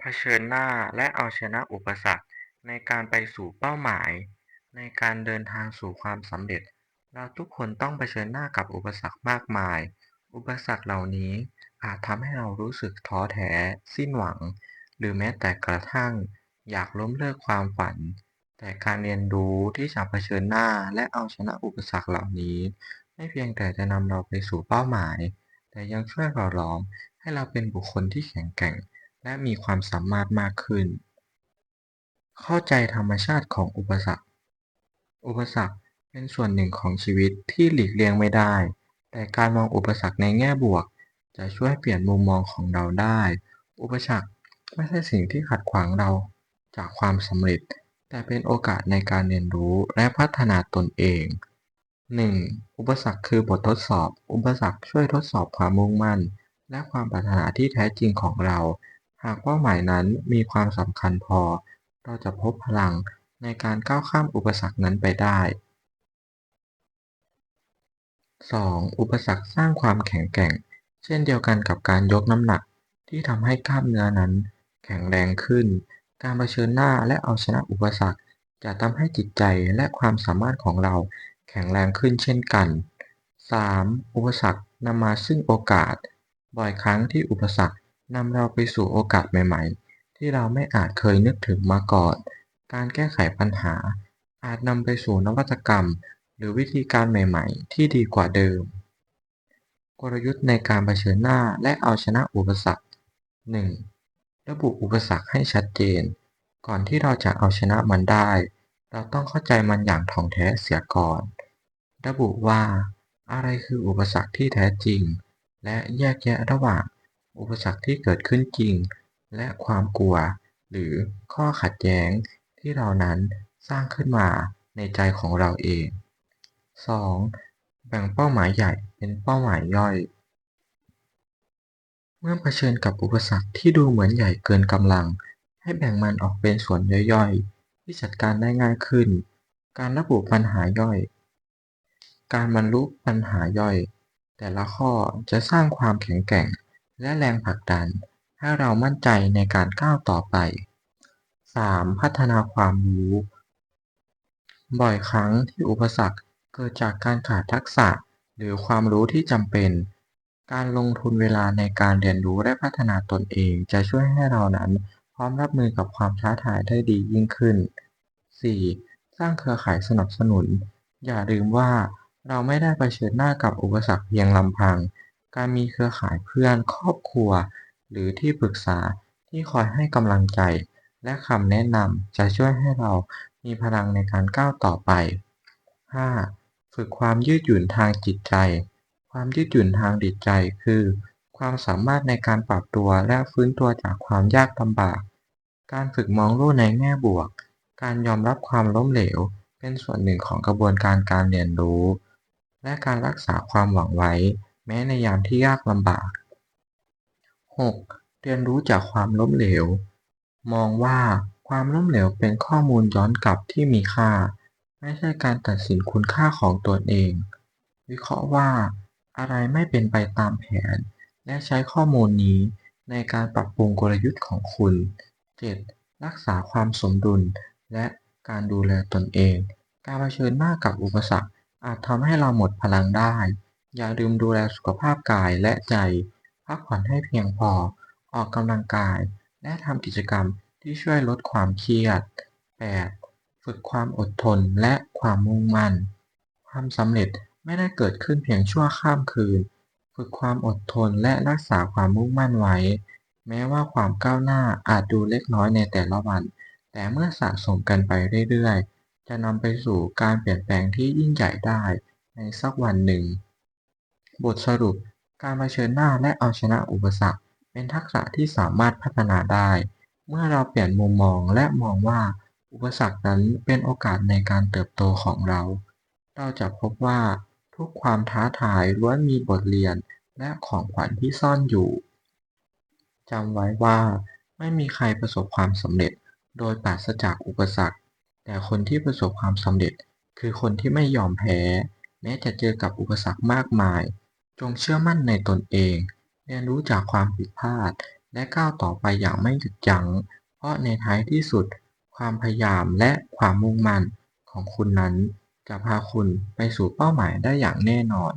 เผชิญหน้าและเอาชนะอุปสรรคในการไปสู่เป้าหมาย ในการเดินทางสู่ความสำเร็จ เราทุกคนต้องเผชิญหน้ากับอุปสรรคมากมาย อุปสรรคเหล่านี้อาจทำให้เรารู้สึกท้อแท้ สิ้นหวัง หรือแม้แต่กระทั่ง อยากล้มเลิกความฝัน แต่การเรียนรู้ที่จะเผชิญหน้าและเอาชนะอุปสรรคเหล่านี้ ไม่เพียงแต่จะนำเราไปสู่เป้าหมาย แต่ยังช่วยหล่อหลอมให้เราเป็นบุคคลที่แข็งแกร่ง และมีความสามารถมากขึ้น เข้าใจธรรมชาติของอุปสรรค อุปสรรคเป็นส่วนหนึ่งของชีวิตที่หลีกเลี่ยงไม่ได้ แต่การมองอุปสรรคในแง่บวก จะช่วยเปลี่ยนมุมมองของเราได้ อุปสรรคไม่ใช่สิ่งที่ขัดขวางเราจากความสำเร็จ แต่เป็นโอกาสในการเรียนรู้และพัฒนาตนเอง 1. อุปสรรคคือบททดสอบ อุปสรรคช่วยทดสอบความมุ่งมั่น และความปรารถนาที่แท้จริงของเรา หากเป้าหมายนั้นมีความสำคัญพอ เราจะพบพลังในการก้าวข้ามอุปสรรคนั้นไปได้ 2. อุปสรรคสร้างความแข็งแกร่ง เช่นเดียวกันกับการยกน้ำหนักที่ทำให้กล้ามเนื้อนั้น แข็งแรงขึ้น การเผชิญหน้าและเอาชนะอุปสรรค จะทำให้จิตใจและความสามารถของเราแข็งแรงขึ้นเช่นกัน 3. อุปสรรคนำมาซึ่งโอกาส บ่อยครั้งที่อุปสรรค นำเราไปสู่โอกาสใหม่ๆ ที่เราไม่อาจเคยนึกถึงมาก่อน การแก้ไขปัญหา อาจนำไปสู่นวัตกรรม หรือวิธีการใหม่ๆ ที่ดีกว่าเดิม กลยุทธ์ในการเผชิญหน้าและเอาชนะอุปสรรค 1. ระบุอุปสรรคให้ชัดเจน ก่อนที่เราจะเอาชนะมันได้ เราต้องเข้าใจมันอย่างถ่องแท้เสียก่อน ระบุว่า อะไรคืออุปสรรคที่แท้จริง และแยกแยะระหว่าง อุปสรรคที่เกิดขึ้นจริง และความกลัว หรือข้อขัดแย้งที่เรานั้นสร้างขึ้นมาในใจของเราเอง 2. แบ่งเป้าหมายใหญ่เป็นเป้าหมายย่อย เมื่อเผชิญกับอุปสรรคที่ดูเหมือนใหญ่เกินกำลัง ให้แบ่งมันออกเป็นส่วนย่อยๆ ที่จัดการได้ง่ายขึ้น การระบุปัญหาย่อย การบรรลุปัญหาย่อย แต่ละข้อจะสร้างความแข็งแกร่ง และแรงผลักดันให้เรามั่นใจในการก้าวต่อไป 3. พัฒนาความรู้ บ่อยครั้งที่อุปสรรคเกิดจากการขาดทักษะหรือความรู้ที่จำเป็น การลงทุนเวลาในการเรียนรู้และพัฒนาตนเอง จะช่วยให้เรานั้นพร้อมรับมือกับความท้าทายได้ดียิ่งขึ้น 4. สร้างเครือข่ายสนับสนุน อย่าลืมว่าเราไม่ได้เผชิญหน้ากับอุปสรรคเพียงลำพัง การมีเครือข่ายเพื่อน ครอบครัว หรือที่ปรึกษาที่คอยให้กำลังใจ และคำแนะนำจะช่วยให้เรามีพลังในการก้าวต่อไป 5. ฝึกความยืดหยุ่นทางจิตใจ ความยืดหยุ่นทางจิตใจคือ ความสามารถในการปรับตัวและฟื้นตัวจากความยากลำบาก การฝึกมองโลกในแง่บวก การยอมรับความล้มเหลว เป็นส่วนหนึ่งของกระบวนการการเรียนรู้ และการรักษาความหวังไว้ แม้ในยามที่ยากลำบาก 6. เรียนรู้จากความล้มเหลว มองว่าความล้มเหลวเป็นข้อมูลย้อนกลับที่มีค่า ไม่ใช่การตัดสินคุณค่าของตนเอง วิเคราะห์ว่า อะไรไม่เป็นไปตามแผน และใช้ข้อมูลนี้ในการปรับปรุงกลยุทธ์ของคุณ 7. รักษาความสมดุล และการดูแลตนเอง การเผชิญหน้ากับอุปสรรคอาจทำให้เราหมดพลังได้ อย่าลืมดูแลสุขภาพกายและใจ พักผ่อนให้เพียงพอ ออกกำลังกาย และทำกิจกรรมที่ช่วยลดความเครียด 8. ฝึกความอดทนและความมุ่งมั่น ความสำเร็จไม่ได้เกิดขึ้นเพียงชั่วข้ามคืน ฝึกความอดทนและรักษาความมุ่งมั่นไว้ แม้ว่าความก้าวหน้าอาจดูเล็กน้อยในแต่ละวัน แต่เมื่อสะสมกันไปเรื่อยๆ จะนำไปสู่การเปลี่ยนแปลงที่ยิ่งใหญ่ได้ในสักวันหนึ่ง บทสรุป การเผชิญหน้าและเอาชนะอุปสรรค เป็นทักษะที่สามารถพัฒนาได้ เมื่อเราเปลี่ยนมุมมองและมองว่าอุปสรรคนั้นเป็นโอกาสในการเติบโตของเรา เราจะพบว่าทุกความท้าทายล้วนมีบทเรียนและของขวัญที่ซ่อนอยู่จำไว้ว่าไม่มีใครประสบความสำเร็จโดยปราศจากอุปสรรค แต่คนที่ประสบความสำเร็จคือคนที่ไม่ยอมแพ้ แม้จะเจอกับอุปสรรคมากมาย จงเชื่อมั่นในตนเอง เรียนรู้จากความผิดพลาด และก้าวต่อไปอย่างไม่หยุดยัง้ง เพราะในท้ายที่สุด ความพยายามและความมุ่งมั่นของคุณนั้น จะพาคุณไปสู่เป้าหมายได้อย่างแน่นอน